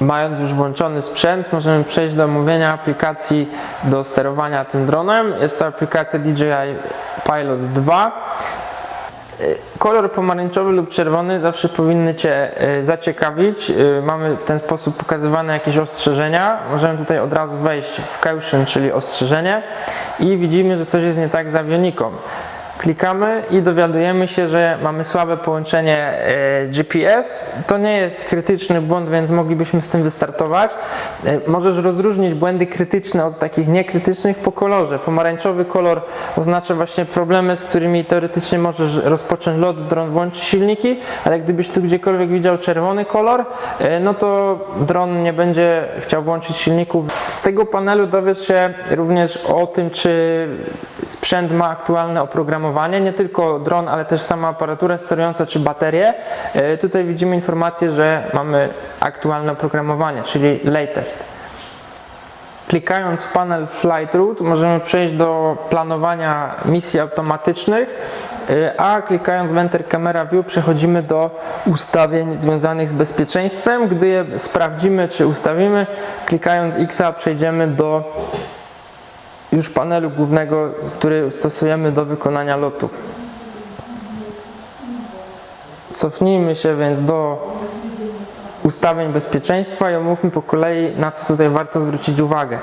Mając już włączony sprzęt, możemy przejść do omówienia aplikacji do sterowania tym dronem. Jest to aplikacja DJI Pilot 2. Y, Kolor pomarańczowy lub czerwony zawsze powinny Cię y, zaciekawić. Y, Mamy w ten sposób pokazywane jakieś ostrzeżenia. Możemy tutaj od razu wejść w caution, czyli ostrzeżenie i widzimy, że coś jest nie tak z awioniką. Klikamy i dowiadujemy się, że mamy słabe połączenie e, GPS. To nie jest krytyczny błąd, więc moglibyśmy z tym wystartować. E, Możesz rozróżnić błędy krytyczne od takich niekrytycznych po kolorze. Pomarańczowy kolor oznacza właśnie problemy, z którymi teoretycznie możesz rozpocząć lot, dron włączy silniki, ale gdybyś tu gdziekolwiek widział czerwony kolor, e, no to dron nie będzie chciał włączyć silników. Z tego panelu dowiesz się również o tym, czy sprzęt ma aktualne oprogramowanie, nie tylko dron, ale też sama aparatura sterująca czy baterie. E, Tutaj widzimy informację, że mamy aktualne oprogramowanie, czyli latest. Klikając w panel Flight Route możemy przejść do planowania misji automatycznych, y, a klikając w Enter Camera View przechodzimy do ustawień związanych z bezpieczeństwem. Gdy je sprawdzimy czy ustawimy, klikając X przejdziemy do już panelu głównego, który stosujemy do wykonania lotu. Cofnijmy się więc do ustawień bezpieczeństwa i omówmy po kolei, na co tutaj warto zwrócić uwagę.